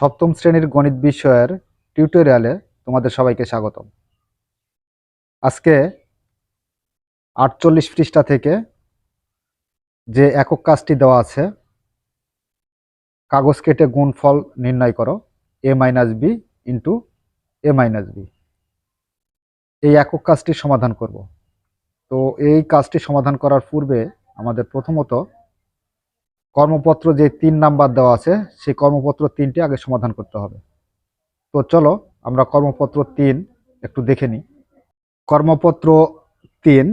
সপ্তম শ্রেণির গণিত বিষয়ের টিউটোরিয়ালে তোমাদের সবাইকে স্বাগতম। আজকে আটচল্লিশ পৃষ্ঠা থেকে যে একক কাজটি দেওয়া আছে, কাগজ কেটে গুণফল নির্ণয় করো, A minus B into A minus B. এই একক কাজটি সমাধান করব। তো এই কাজটি সমাধান করার পূর্বে আমাদের প্রথমত কর্মপত্র যে তিন নাম্বার দেওয়া আছে, সেই কর্মপত্র তিনটি আগে সমাধান করতে হবে। তো চলো, আমরা কর্মপত্র তিন একটু দেখে নিই। কর্মপত্র তিন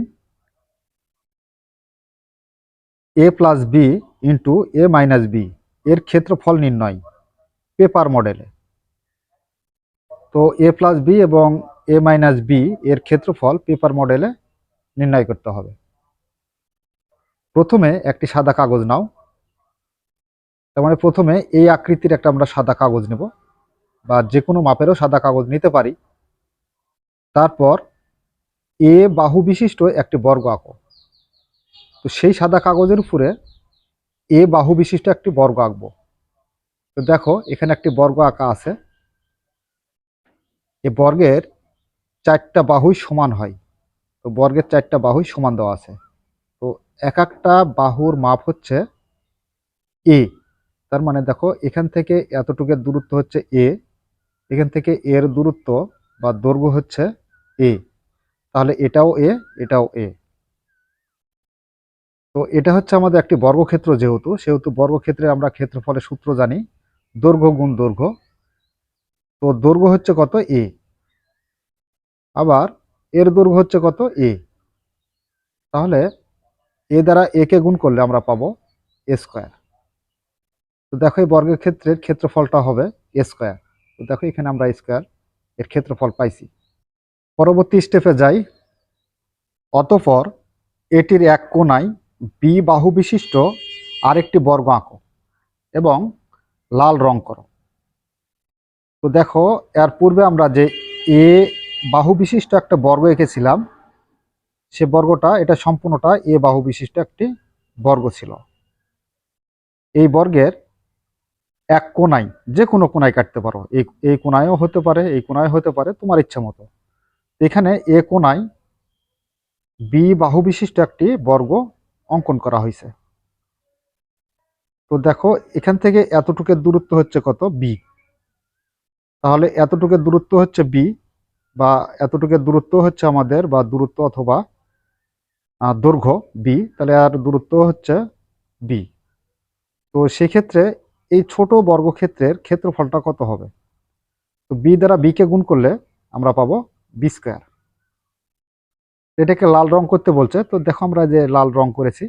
A plus B into A minus B, এর ক্ষেত্রফল নির্ণয়, পেপার মডেলে। তো এ প্লাস বি এবং এ মাইনাস বি, এর ক্ষেত্রফল পেপার মডেলে নির্ণয় করতে হবে। প্রথমে একটি সাদা কাগজ নাও। তার মানে প্রথমে এই আকৃতির একটা আমরা সাদা কাগজ নেব বা যে কোনো মাপেরও সাদা কাগজ নিতে পারি। তারপর এ বাহু বিশিষ্ট একটি বর্গ আঁকো। তো সেই সাদা কাগজের উপরে এ বাহু বিশিষ্ট একটি বর্গ আঁকবো। তো দেখো, এখানে একটি বর্গ আঁকা আছে। এ বর্গের চারটা বাহুই সমান হয়। তো বর্গের চারটা বাহুই সমান দেওয়া আছে। তো এক একটা বাহুর মাপ হচ্ছে এ। তার মানে দেখো, এখান থেকে এতটুকুর দূরত্ব হচ্ছে এ এখান থেকে এর দূরত্ব বা দৈর্ঘ্য হচ্ছে এ তাহলে এটাও এ এটাও এ তো এটা হচ্ছে আমাদের একটি বর্গক্ষেত্র যেহেতু, সেহেতু বর্গক্ষেত্রে আমরা ক্ষেত্রফলের সূত্র জানি, দৈর্ঘ্য গুণ দৈর্ঘ্য। তো দৈর্ঘ্য হচ্ছে কত? এ আবার এর দৈর্ঘ্য হচ্ছে কত? এ তাহলে এ দ্বারা এ কে গুণ করলে আমরা পাবো এ স্কোয়ার তো দেখো এই বর্গের ক্ষেত্রের ক্ষেত্রফলটা হবে স্কোয়ার তো দেখো এখানে আমরা স্কোয়ার এর ক্ষেত্রফল পাইছি। পরবর্তী স্টেপে যাই। অতঃপর এটির এক কোণায় বি বাহু বিশিষ্ট আরেকটি বর্গ আঁকো এবং লাল রং করো। তো দেখো, এর পূর্বে আমরা যে এ বাহু বিশিষ্ট একটা বর্গ এঁকেছিলাম, সে বর্গটা, এটা সম্পূর্ণটা এ বাহু বিশিষ্ট একটি বর্গ ছিল। এই বর্গের এক কোনায়, যে কোনো কোনায় কাটতে পারো। এই এই কোনায়ও হতে পারে, এই কোনায় হতে পারে, তোমার ইচ্ছা মতো। এখানে এ কোনায় বি বাহু বিশিষ্ট একটি বর্গ অঙ্কন করা হয়েছে। তো দেখো, এখান থেকে এতটুকের দূরত্ব হচ্ছে কত? বি তাহলে এতটুকের দূরত্ব হচ্ছে বি বা এতটুকের দূরত্ব হচ্ছে আমাদের বা দূরত্ব অথবা দৈর্ঘ্য বি তাহলে আর দূরত্ব হচ্ছে বি তো সেক্ষেত্রে এই ছোট বর্গক্ষেত্রের ক্ষেত্রফলটা কত হবে? তো বি দ্বারা বি কে গুণ করলে আমরা পাবো বি স্কোয়ার এটাকে লাল রং করতে বলছে, তো দেখো আমরা যে লাল রং করেছি।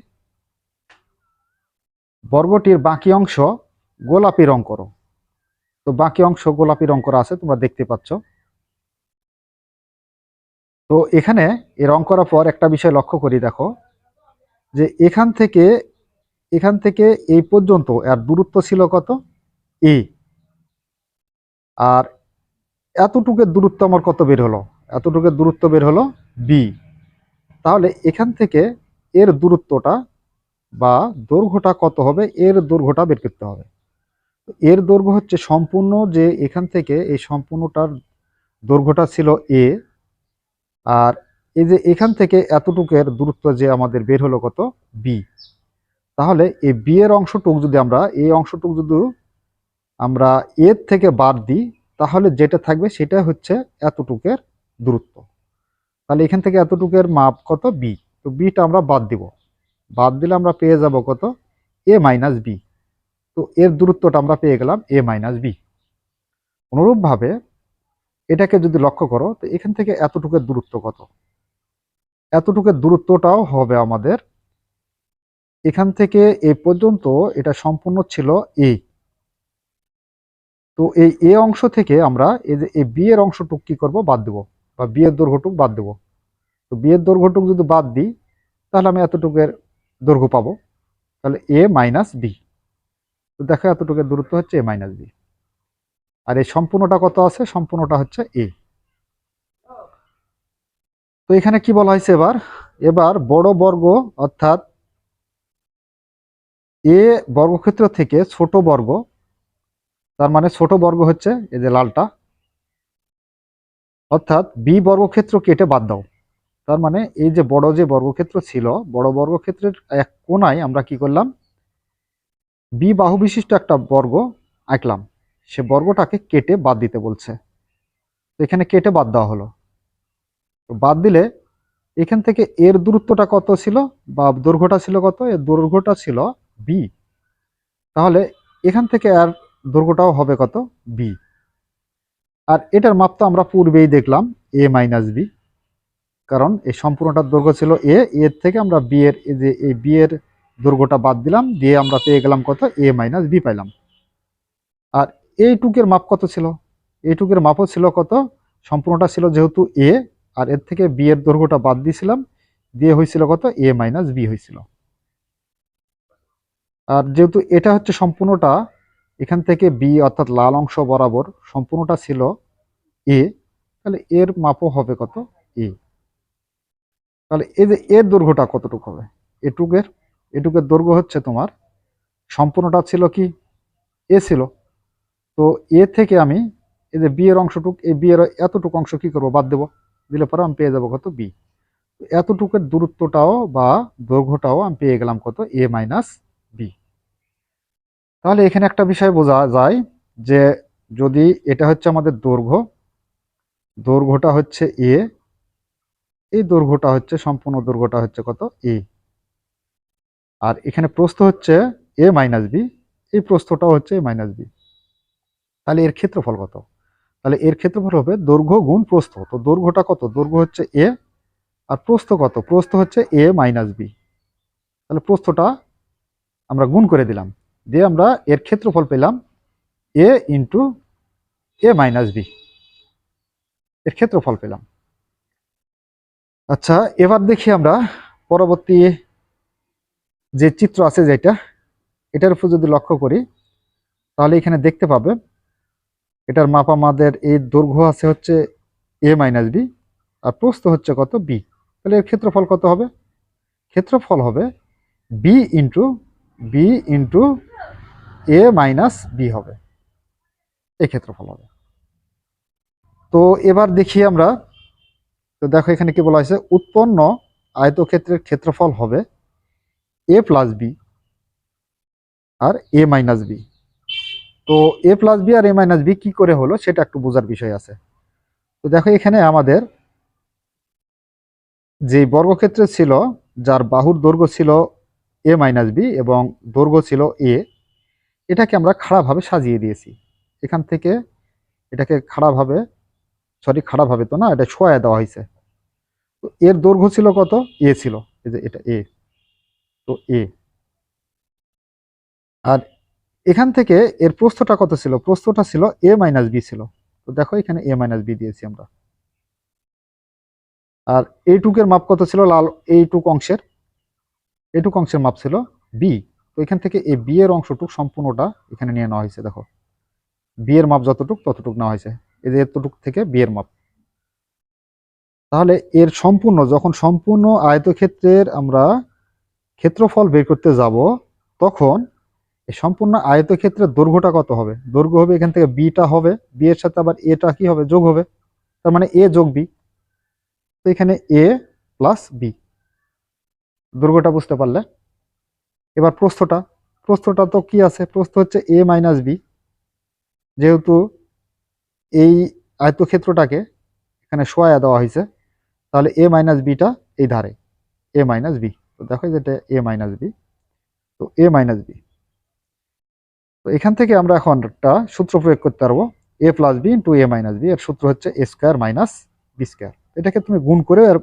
বর্গটির বাকি অংশ গোলাপি রং করো। তো বাকি অংশ গোলাপি রং করা আছে, তোমরা দেখতে পাচ্ছ। তো এখানে এই রং করার পর একটা বিষয় লক্ষ্য করি, দেখো। যে এখান থেকে এখান থেকে এই পর্যন্ত এর দূরত্ব ছিল কত? এ আর এতটুকুর দূরত্ব আমার কত বের হলো? এতটুকুর দূরত্ব বের হলো বি তাহলে এখান থেকে এর দূরত্বটা বা দৈর্ঘ্যটা কত হবে? এর দৈর্ঘ্যটা বের করতে হবে। এর দৈর্ঘ্য হচ্ছে সম্পূর্ণ যে এখান থেকে এই সম্পূর্ণটার দৈর্ঘ্যটা ছিল এ আর এই যে এখান থেকে এতটুকের দূরত্ব যে আমাদের বের হলো কত? বি তাহলে এই বি এর অংশটুক যদি আমরা, এই অংশটুক যদি আমরা এর থেকে বাদ দিই, তাহলে যেটা থাকবে সেটা হচ্ছে এতটুকের দূরত্ব। তাহলে এখান থেকে এতটুকের মাপ কত? বি তো বিটা আমরা বাদ দিব। বাদ দিলে আমরা পেয়ে যাব কত? এ মাইনাস বি তো এর দূরত্বটা আমরা পেয়ে গেলাম এ মাইনাস বি অনুরূপভাবে এটাকে যদি লক্ষ্য করো, তো এখান থেকে এতটুকের দূরত্ব কত? এতটুকের দূরত্বটাও হবে আমাদের এখান থেকে এ পর্যন্ত এটা সম্পূর্ণ ছিল এ। তো এই এ অংশ থেকে আমরা এই যে, এই বি এর অংশটুক কি করব? বাদ দেব। বা বি এর দৈর্ঘ্যটুক বাদ দেব। তো বি এর দৈর্ঘ্যটুক যদি বাদ দিই, তাহলে আমি এতটুকের দৈর্ঘ্য পাবো। তাহলে এ মাইনাস বি। তো দেখো এতটুকের দূরত্ব হচ্ছে এ মাইনাস বি। আর এই সম্পূর্ণটা কত আছে? সম্পূর্ণটা হচ্ছে এ। তো এখানে কি বলা হয়েছে এবার? এবার বড় বর্গ অর্থাৎ এ বর্গক্ষেত্র থেকে ছোট বর্গ, তার মানে ছোট বর্গ হচ্ছে এই যে লালটা, অর্থাৎ বি বর্গক্ষেত্র কেটে বাদ দাও। তার মানে এই যে বড় যে বর্গক্ষেত্র ছিল, বড় বর্গক্ষেত্রের এক কোনায় আমরা কি করলাম? বি বাহু বিশিষ্ট একটা বর্গ আঁকলাম। সে বর্গটাকে কেটে বাদ দিতে বলছে। তো এখানে কেটে বাদ দেওয়া হলো। তো বাদ দিলে এখান থেকে এর দূরত্বটা কত ছিল বা দৈর্ঘ্যটা ছিল কত? এর দৈর্ঘ্যটা ছিল বি তাহলে এখান থেকে আর দৈর্ঘ্যটাও হবে কত? বি আর এটার মাপ তো আমরা পূর্বেই দেখলাম এ মাইনাস বি কারণ এই সম্পূর্ণটার দৈর্ঘ্য ছিল এ এর থেকে আমরা বি এর যে এই বি এর দৈর্ঘ্যটা বাদ দিলাম, দিয়ে আমরা পেয়ে গেলাম কত? এ মাইনাস বি পাইলাম। আর এইটুকের মাপ কত ছিল? এইটুকের মাপও ছিল কত? সম্পূর্ণটা ছিল যেহেতু এ আর এর থেকে বি এর দৈর্ঘ্যটা বাদ দিয়েছিলাম, দিয়ে হয়েছিল কত? এ মাইনাস বি হয়েছিল। আর যেহেতু এটা হচ্ছে সম্পূর্ণটা, এখান থেকে বি অর্থাৎ লাল অংশ বরাবর সম্পূর্ণটা ছিল এ তাহলে এর মাপও হবে কত এ তাহলে এই যে এর দৈর্ঘ্যটা কতটুকু হবে? এটুকের এটুকের দৈর্ঘ্য হচ্ছে তোমার, সম্পূর্ণটা ছিল কি? এ ছিল। তো এ থেকে আমি এই যে বি এর অংশটুক, এই বি এর এতটুকু অংশ কি করব? বাদ দেবো। দিলে পরে আমি পেয়ে যাব কত বি এতটুকের দূরত্বটাও বা দৈর্ঘ্যটাও আমি পেয়ে গেলাম কত এ মাইনাস তাহলে এখানে একটা বিষয় বোঝা যায় যে যদি এটা হচ্ছে আমাদের দৈর্ঘ্য, দৈর্ঘ্যটা হচ্ছে এ এই দৈর্ঘ্যটা হচ্ছে সম্পূর্ণ দৈর্ঘ্যটা হচ্ছে কত? এ আর এখানে প্রস্থ হচ্ছে এ মাইনাস বি এই প্রস্থটাও হচ্ছে এ মাইনাস বি তাহলে এর ক্ষেত্রফল কত? তাহলে এর ক্ষেত্রফল হবে দৈর্ঘ্য গুণ প্রস্থ। তো দৈর্ঘ্যটা কত? দৈর্ঘ্য হচ্ছে এ আর প্রস্থ কত? প্রস্থ হচ্ছে এ মাইনাস বি তাহলে প্রস্থটা আমরা গুণ করে দিলাম। দিয়ে আমরা এর ক্ষেত্রফল পেলাম A into A minus B এর ক্ষেত্রফল পেলাম। আচ্ছা এবার দেখি আমরা পরবর্তী যে চিত্র আছে যেটা, এটার উপর যদি লক্ষ্য করি, তাহলে এখানে দেখতে পাবে, এটার মাপ আমাদের এই দৈর্ঘ্য আছে হচ্ছে এ মাইনাস বি আর প্রস্থ হচ্ছে কত বি তাহলে এর ক্ষেত্রফল কত হবে? ক্ষেত্রফল হবে B into B into A minus B হবে। ক্ষেত্রফল হবে। তো এবার দেখি আমরা, তো দেখো এখানে কি বলা হয়েছে, উৎপন্ন আয়তক্ষেত্রের ক্ষেত্রফল হবে এ প্লাস বি আর এ মাইনাস বি। তো এ প্লাস বি আর এ মাইনাস বি কি করে হলো সেটা একটু বোঝার বিষয় আছে। তো দেখো এখানে আমাদের যে বর্গক্ষেত্র ছিল, যার বাহুর দৈর্ঘ্য ছিল এ মাইনাস বি এবং দৈর্ঘ্য ছিল এ এটাকে আমরা খাড়াভাবে সাজিয়ে দিয়েছি। এখান থেকে এটাকে খাড়াভাবে, সরি, খাড়াভাবে তো না, এটা ছোঁয়া দেওয়া হয়েছে। তো এর দৈর্ঘ্য ছিল কত? এ ছিল। এই যে এটা এ। তো এ। আর এখান থেকে এর প্রস্থটা কত ছিল? প্রস্থটা ছিল এ মাইনাস বি ছিল। তো দেখো এখানে এ মাইনাস বি দিয়েছি আমরা। আর এইটুকের মাপ কত ছিল? লাল, এইটুক অংশের। এইটুক অংশের মাপ ছিল বি। এখান থেকে এই বি এর অংশটুক সম্পূর্ণটা এখানে নিয়ে নেওয়া হয়েছে, দেখো। বি এর মাপ যতটুক, ততটুক নেওয়া হয়েছে। এই যে এতটুক থেকে বি এর মাপ। তাহলে এর সম্পূর্ণ, যখন সম্পূর্ণ আয়তক্ষেত্রের আমরা ক্ষেত্রফল বের করতে যাব, তখন এই সম্পূর্ণ আয়তক্ষেত্রের দৈর্ঘ্যটা কত হবে? দৈর্ঘ্য হবে এখান থেকে বিটা হবে বি এর সাথে আবার এটা কি হবে? যোগ হবে। তার মানে এ যোগ বি। তো এখানে এ প্লাস বি। দৈর্ঘ্যটা বুঝতে পারলে? এবার প্রস্থটা প্রস্থটা তো কি আছে? প্রস্থ হচ্ছে এ মাইনাস বি যেহেতু এই আয়তক্ষেত্রটাকে এখানে সোয়া দেওয়া হয়েছে, তাহলে এ মাইনাস বিটা এই ধারে এ মাইনাস বি তো দেখো যেটা এ মাইনাস বি তো এ মাইনাস বি তো এখান থেকে আমরা এখন একটা সূত্র প্রয়োগ করতে পারব A plus B into A minus B এর সূত্র হচ্ছে A square minus B square এটাকে তুমি গুণ করে আর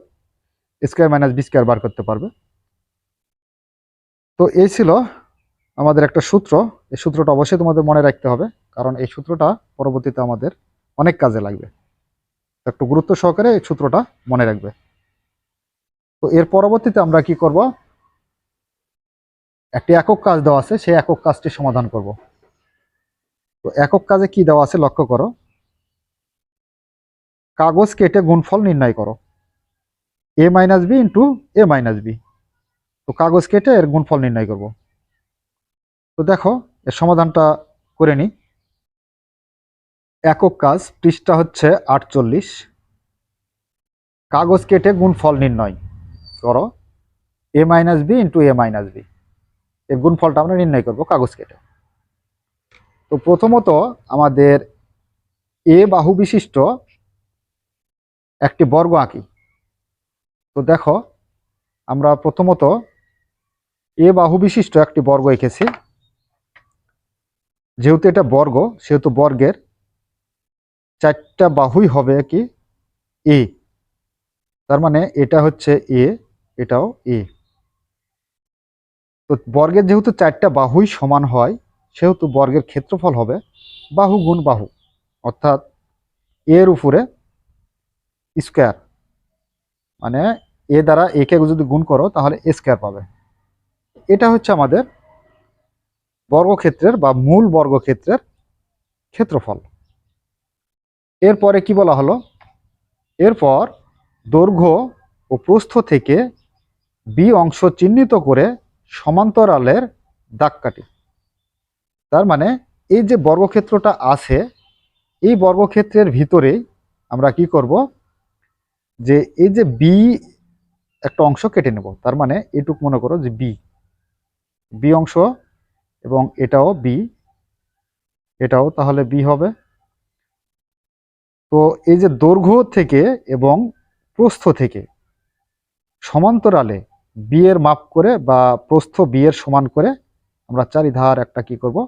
স্কোয়ার মাইনাস বি স্কোয়ার বার করতে পারবে। তো এই ছিল আমাদের একটা সূত্র। এই সূত্রটা অবশ্যই তোমাদের মনে রাখতে হবে, কারণ এই সূত্রটা পরবর্তীতে আমাদের অনেক কাজে লাগবে। একটু গুরুত্ব সহকারে এই সূত্রটা মনে রাখবে। তো এর পরবর্তীতে আমরা কি করব? একটি একক কাজ দেওয়া আছে, সেই একক কাজটি সমাধান করব। তো একক কাজে কি দেওয়া আছে লক্ষ্য করো। কাগজ কেটে গুণফল নির্ণয় করো। A minus B into A minus B তো কাগজ কেটে এর গুণফল নির্ণয় করব। তো দেখো, এর সমাধানটা করে নিই একক কাজ, পৃষ্ঠা হচ্ছে আটচল্লিশ। কাগজ কেটে গুণফল নির্ণয় করো। A minus B into A minus B. এর গুণফলটা আমরা নির্ণয় করব কাগজ কেটে। তো প্রথমত আমাদের এ বাহু বিশিষ্ট একটি বর্গ আঁকি। তো দেখো, আমরা প্রথমত এ বাহু বিশিষ্ট একটি বর্গ এঁকেছি। যেহেতু এটা বর্গ, সেহেতু বর্গের চারটা বাহুই হবে কি? এ। তার মানে এটা হচ্ছে এ, এটাও এ। তো বর্গের যেহেতু চারটা বাহুই সমান হয়, সেহেতু বর্গের ক্ষেত্রফল হবে বাহু গুণ বাহু, অর্থাৎ এর উপরে স্কোয়ার। মানে এ দ্বারা একে যদি গুণ করো, তাহলে স্কোয়ার পাবে। এটা হচ্ছে আমাদের বর্গক্ষেত্রের বা মূল বর্গক্ষেত্রের ক্ষেত্রফল। এরপরে কি বলা হলো? এরপর দৈর্ঘ্য ও প্রস্থ থেকে বি অংশ চিহ্নিত করে সমান্তরালের দাগ কাটি। তার মানে এই যে বর্গক্ষেত্রটা আছে, এই বর্গক্ষেত্রের ভিতরেই আমরা কি করব? যে এই যে বি একটা অংশ কেটে নেব। তার মানে এটুক মনে করো যে বি বি অংশ এবং এটাও বি এটাও তাহলে বি হবে। তো এই যে দৈর্ঘ্য থেকে এবং প্রস্থ থেকে সমান্তরালে বিয়ের মাপ করে বা প্রস্থ বিয়ের সমান করে আমরা চারিধার একটা কি করব?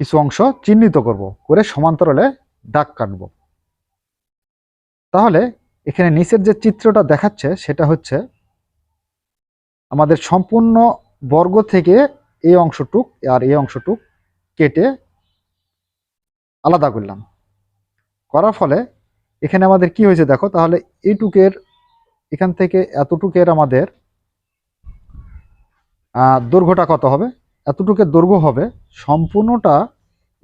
কিছু অংশ চিহ্নিত করব, করে সমান্তরালে দাগ কাটব। তাহলে এখানে নিচের যে চিত্রটা দেখাচ্ছে সেটা হচ্ছে আমাদের সম্পূর্ণ বর্গ থেকে এই অংশটুক আর এই অংশটুক কেটে আলাদা করলাম। করার ফলে এখানে আমাদের কি হয়েছে দেখো, তাহলে এইটুকের এখান থেকে এতটুকের আমাদের দৈর্ঘ্যটা কত হবে? এতটুকের দৈর্ঘ্য হবে সম্পূর্ণটা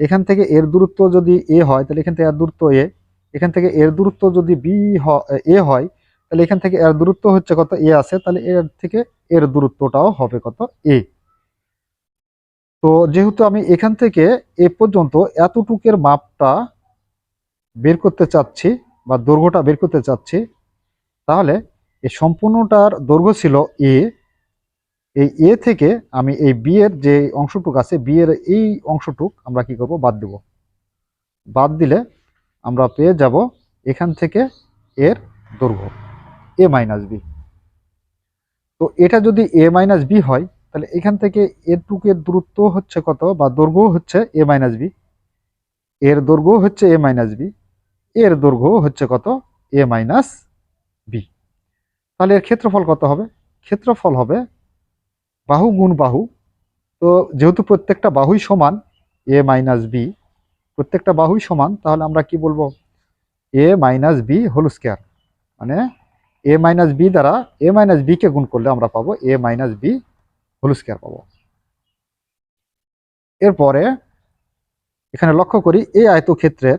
এখান থেকে এর দূরত্ব যদি এ হয়, তাহলে এখান থেকে এর দূরত্ব এ। এখান থেকে এর দূরত্ব যদি বি এ হয়, তাহলে এখান থেকে এর দূরত্ব হচ্ছে কত? এ আছে, তাহলে এর থেকে এর দূরত্বটাও হবে কত এ তো যেহেতু আমি এখান থেকে এ পর্যন্ত এতটুকের মাপটা বের করতে চাচ্ছি বা দৈর্ঘ্যটা বের করতে চাচ্ছি, তাহলে এই সম্পূর্ণটার দৈর্ঘ্য ছিল এ এই এ থেকে আমি এই বি এর যে অংশটুক আছে বি এর এই অংশটুক আমরা কি করব? বাদ দেব। বাদ দিলে আমরা পেয়ে যাব এখান থেকে এর দৈর্ঘ্য এ মাইনাস বি তো এটা যদি এ মাইনাস বি হয়, তাহলে এখান থেকে এ টুকের দূরত্ব হচ্ছে কত বা দৈর্ঘ্য হচ্ছে এ মাইনাস বি এর দৈর্ঘ্য হচ্ছে এ মাইনাস বি এর দৈর্ঘ্য হচ্ছে কত এ মাইনাস বি তাহলে এর ক্ষেত্রফল কত হবে? ক্ষেত্রফল হবে বাহু গুণ বাহু। তো যেহেতু প্রত্যেকটা বাহুই সমান এ মাইনাস বি প্রত্যেকটা বাহুই সমান, তাহলে আমরা কি বলব? A minus B whole square মানে এ মাইনাস বি দ্বারা এ মাইনাস বিকে গুণ করলে আমরা পাবো A minus B whole square পাবো। এরপরে এখানে লক্ষ্য করি এই আয়তক্ষেত্রের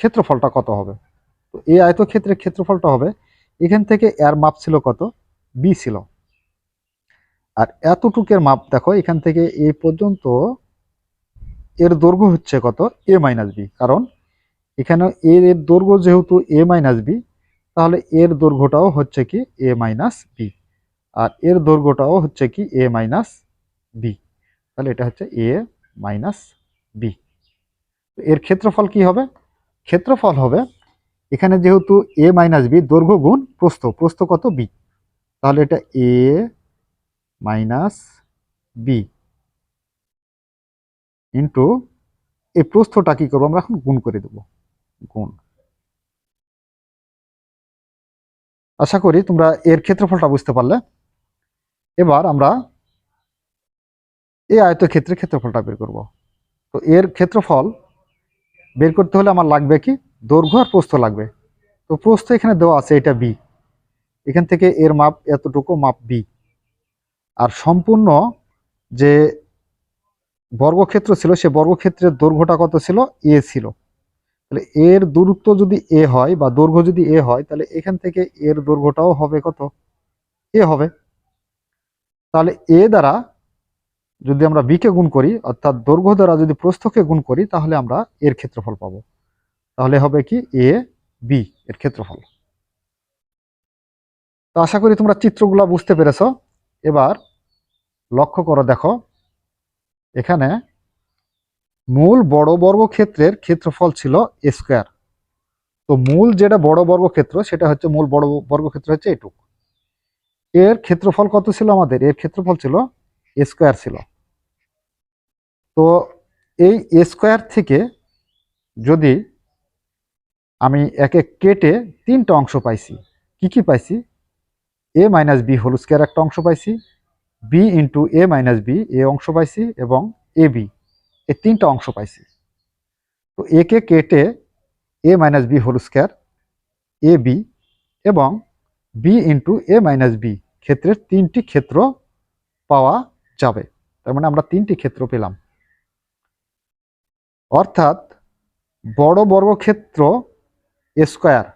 ক্ষেত্রফলটা কত হবে? তো এই আয়তক্ষেত্রের ক্ষেত্রফলটা হবে, এখান থেকে এর মাপ ছিল কত? বি ছিল। আর এতটুকের মাপ দেখো, এখান থেকে এই পর্যন্ত এর দৈর্ঘ্য হচ্ছে কত? এ মাইনাস বি কারণ এখানে এর দৈর্ঘ্য যেহেতু এ মাইনাস বি তাহলে এর দৈর্ঘ্যটাও হচ্ছে কি এ মাইনাস বি আর এর দৈর্ঘ্যটাও হচ্ছে কি এ মাইনাস বি তাহলে এটা হচ্ছে এ মাইনাস বি এর ক্ষেত্রফল কি হবে? ক্ষেত্রফল হবে, এখানে যেহেতু এ মাইনাস বি দৈর্ঘ্য গুণ প্রস্থ প্রস্থ কত বি তাহলে এটা এ মাইনাস বি ইন্টু এই প্রস্থটা কি করব আমরা এখন গুণ করে দেব, গুণ। আশা করি তোমরা এর ক্ষেত্রফলটা বুঝতে পারলে। এবার আমরা এই আয়তক্ষেত্রের ক্ষেত্রফলটা বের করব। তো এর ক্ষেত্রফল বের করতে হলে আমার লাগবে কি? দৈর্ঘ্য আর প্রস্থ লাগবে। তো প্রস্থ এখানে দেওয়া আছে, এটা বি এখান থেকে এর মাপ এতটুকু, মাপ বি আর সম্পূর্ণ যে বর্গক্ষেত্র ছিল, সে বর্গক্ষেত্রের দৈর্ঘ্যটা কত ছিল? এ ছিল। তাহলে এর দূরত্ব যদি এ হয় বা দৈর্ঘ্য যদি এ হয়, তাহলে এখান থেকে এর দৈর্ঘ্যটাও হবে কত? এ হবে। তাহলে এ দ্বারা যদি আমরা বিকে গুণ করি, অর্থাৎ দৈর্ঘ্য দ্বারা যদি প্রস্থকে গুণ করি, তাহলে আমরা এর ক্ষেত্রফল পাবো। তাহলে হবে কি? এ বি এর ক্ষেত্রফল। তো আশা করি তোমরা চিত্রগুলা বুঝতে পেরেছ। এবার লক্ষ্য করো, দেখো। এখানে মূল বড় বর্গক্ষেত্রের ক্ষেত্রফল ছিল স্কোয়ার তো মূল যেটা বড় বর্গক্ষেত্র সেটা হচ্ছে মূল বড় বর্গক্ষেত্র হচ্ছে এটুক। এর ক্ষেত্রফল কত ছিল আমাদের? এর ক্ষেত্রফল ছিল স্কোয়ার ছিল। তো এই স্কোয়ার থেকে যদি আমি একে কেটে তিনটা অংশ পাইছি, কি কি পাইছি? A minus B whole square একটা অংশ পাইছি B into A minus B এ অংশ পাইছি এবং এ বি এই তিনটা অংশ পাইছি। তো একে কেটে A minus B whole square, A B এবং B into A minus B ক্ষেত্রের তিনটি ক্ষেত্র পাওয়া যাবে। তার মানে আমরা তিনটি ক্ষেত্র পেলাম। অর্থাৎ বড় বর্গক্ষেত্র স্কোয়ার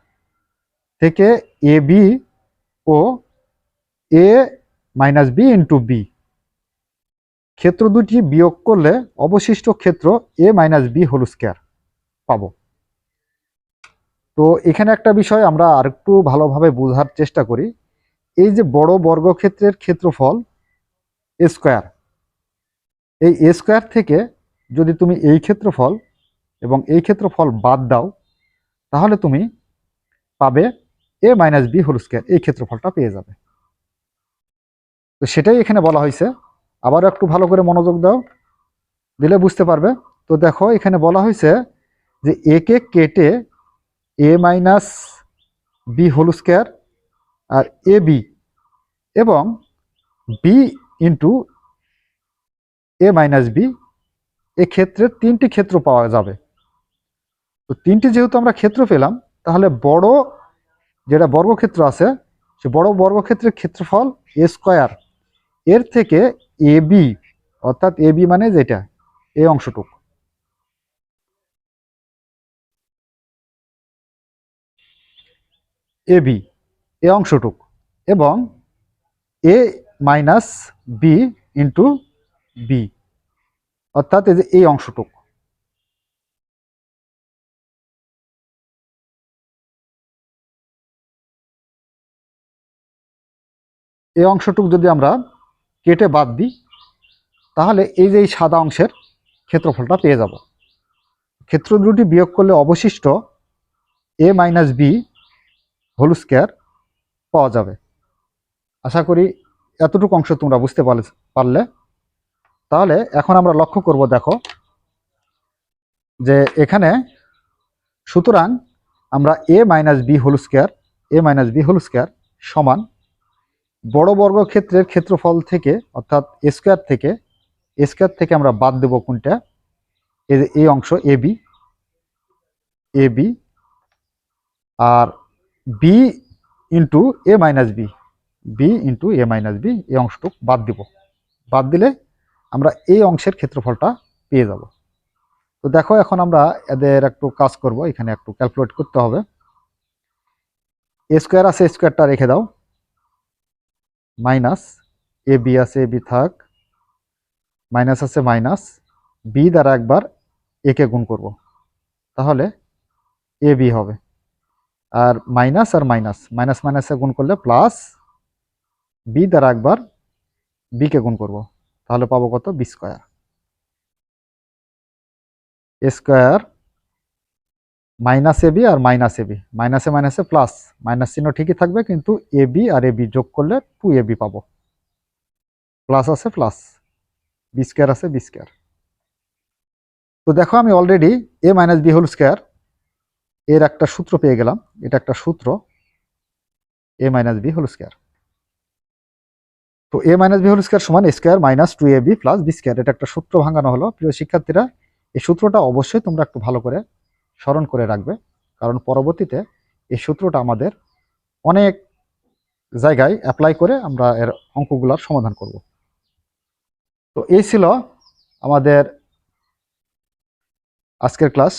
থেকে A B O A minus B into B ক্ষেত্র দুটি বিয়োগ করলে অবশিষ্ট ক্ষেত্র A minus B whole square পাব। তো এখানে একটা বিষয় আমরা আরেকটু ভালোভাবে বোঝার চেষ্টা করি। এই যে বড় বর্গক্ষেত্রের ক্ষেত্রফল স্কোয়ার এই এ স্কোয়ার থেকে যদি তুমি এই ক্ষেত্রফল এবং এই ক্ষেত্রফল বাদ দাও, তাহলে তুমি পাবে A minus B whole square এই ক্ষেত্রফলটা পেয়ে যাবে। তো সেটাই এখানে বলা হয়েছে। আবারও একটু ভালো করে মনোযোগ দাও, দিলে বুঝতে পারবে। তো দেখো, এখানে বলা হয়েছে যে একে কেটে A minus B whole square R A B এবং B into A minus B ক্ষেত্রে তিনটি ক্ষেত্র পাওয়া যাবে। তো তিনটি যেহেতু আমরা ক্ষেত্র পেলাম, তাহলে বড় যেটা বর্গক্ষেত্র আছে, সে বড় বর্গক্ষেত্রের ক্ষেত্রফল এ স্কোয়ার এর থেকে এ বি, অর্থাৎ এ বি মানে যেটা? এই অংশটুক। এ বি, এ অংশটুক। এবং A minus B into B, অর্থাৎ এই যে এই অংশটুক। এই অংশটুক যদি আমরা কেটে বাদ দিই, তাহলে এই যে এই সাদা অংশের ক্ষেত্রফলটা পেয়ে যাব। ক্ষেত্র দুটি বিয়োগ করলে অবশিষ্ট A minus B whole square পাওয়া যাবে। আশা করি এতটুকু অংশ তোমরা বুঝতে পারলে তাহলে এখন আমরা লক্ষ্য করব, দেখো, যে এখানে সুতরাং আমরা A minus B whole square A minus B whole square সমান বড় বর্গ ক্ষেত্রের ক্ষেত্রফল থেকে, অর্থাৎ স্কোয়ার থেকে স্কোয়ার থেকে আমরা বাদ দেব কোনটা? এই অংশ A B A B R B into A minus B B into A minus B এই অংশটুক বাদ দিব। বাদ দিলে আমরা এই অংশের ক্ষেত্রফলটা পেয়ে যাব। তো দেখো এখন আমরা এদের একটু কাজ করব, এখানে একটু ক্যালকুলেট করতে হবে। স্কোয়ার আছে স্কোয়ারটা রেখে দাও। মাইনাস এ বি আছে, এ বি থাক। মাইনাস আছে, মাইনাস বি দ্বারা একবার একে গুণ করব। তাহলে এ বি হবে। আর মাইনাস আর মাইনাস মাইনাস মাইনাসে গুণ করলে প্লাস বি দ্বারা একবার বিকে গুণ করব। তাহলে পাবো কত? B square. Square minus A B R minus A B. মাইনাসে মাইনাসে প্লাস মাইনাস চিহ্ন ঠিকই থাকবে, কিন্তু এ বি আর এ বি যোগ করলে টু এ বি পাবো। প্লাস আছে প্লাস বি স্কোয়ার আছে বি স্কোয়ার তো দেখো আমি already A minus B whole square এর একটা সূত্র পেয়ে গেলাম। এটা একটা সূত্র A minus B whole square তো A minus B whole square সমান square minus two A B plus B square এটা একটা সূত্র ভাঙানো হলো। প্রিয় শিক্ষার্থীরা, এই সূত্রটা অবশ্যই তোমরা একটু ভালো করে স্মরণ করে রাখবে। কারণ পরবর্তীতে এই সূত্রটা আমাদের অনেক জায়গায় অ্যাপ্লাই করে আমরা এর অঙ্কগুলোর সমাধান করব। তো এই ছিল আমাদের আজকের ক্লাস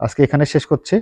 আজকে এখানে শেষ করছি।